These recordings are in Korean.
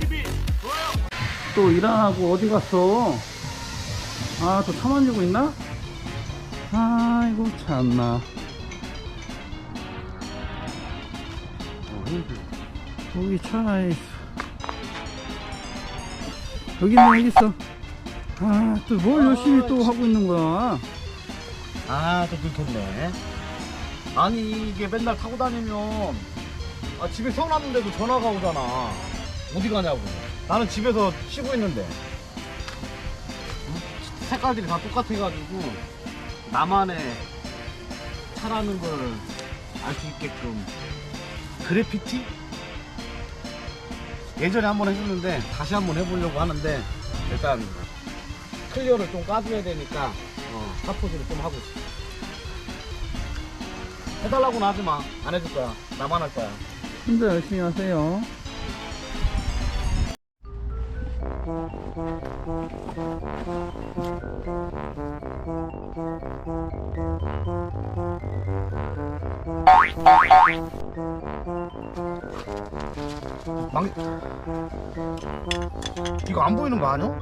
TV 좋아요. 또일안 하고 어디 갔어? 아, 또 차만 주고 있나? 아이고, 참나. 여기 차에. 여기 있네, 여기 있어. 아, 또 뭘 열심히 또 하고 있는 거야? 아, 또 늙었네. 아니, 이게 맨날 타고 다니면, 아, 집에 세워놨는데도 전화가 오잖아. 어디 가냐고. 나는 집에서 쉬고 있는데. 응? 색깔들이 다 똑같아가지고, 나만의 차라는 걸 알 수 있게끔. 그래피티? 예전에 한번 해줬는데, 다시 한번 해보려고 하는데, 일단, 클리어를 좀 까줘야 되니까, 어, 사포즈를 좀 하고 있어. 해달라고는 하지 마. 안 해줄 거야. 나만 할 거야. 혼자 열심히 하세요. 망... 이거 안 보이는 거 아니야?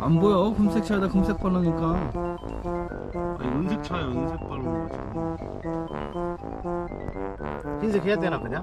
안 보여. 금색 차에다 금색 바르니까. 아니, 은색 차에 은색 바르는 거지. 흰색 해야 되나 그냥?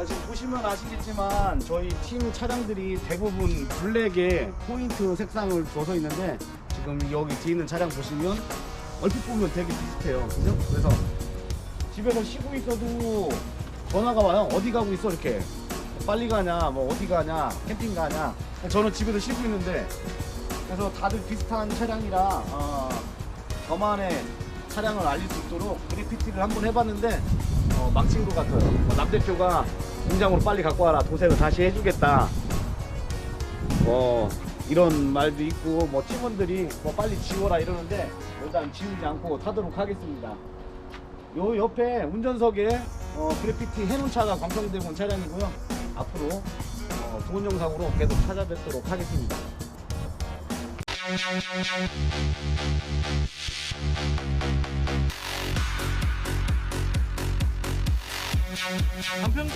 자, 지금 보시면 아시겠지만 저희 팀 차량들이 대부분 블랙에 포인트 색상을 줘서 있는데 지금 여기 뒤에 있는 차량 보시면 얼핏 보면 되게 비슷해요. 그죠? 그래서 집에서 쉬고 있어도 전화가 와요. 어디 가고 있어? 이렇게. 빨리 가냐, 뭐 어디 가냐, 캠핑 가냐. 저는 집에서 쉬고 있는데 그래서 다들 비슷한 차량이라 어, 저만의 차량을 알릴 수 있도록 그래피티를 한번 해봤는데 어, 망친 것 같아요. 어, 남 대표가 공장으로 빨리 갖고 와라 도색을 다시 해주겠다. 뭐 이런 말도 있고 뭐 팀원들이 뭐 빨리 지워라 이러는데 일단 지우지 않고 타도록 하겠습니다. 요 옆에 운전석에 어, 그래피티 해놓은 차가 광성대공 차량이고요. 앞으로 어, 좋은 영상으로 계속 찾아뵙도록 하겠습니다. 간평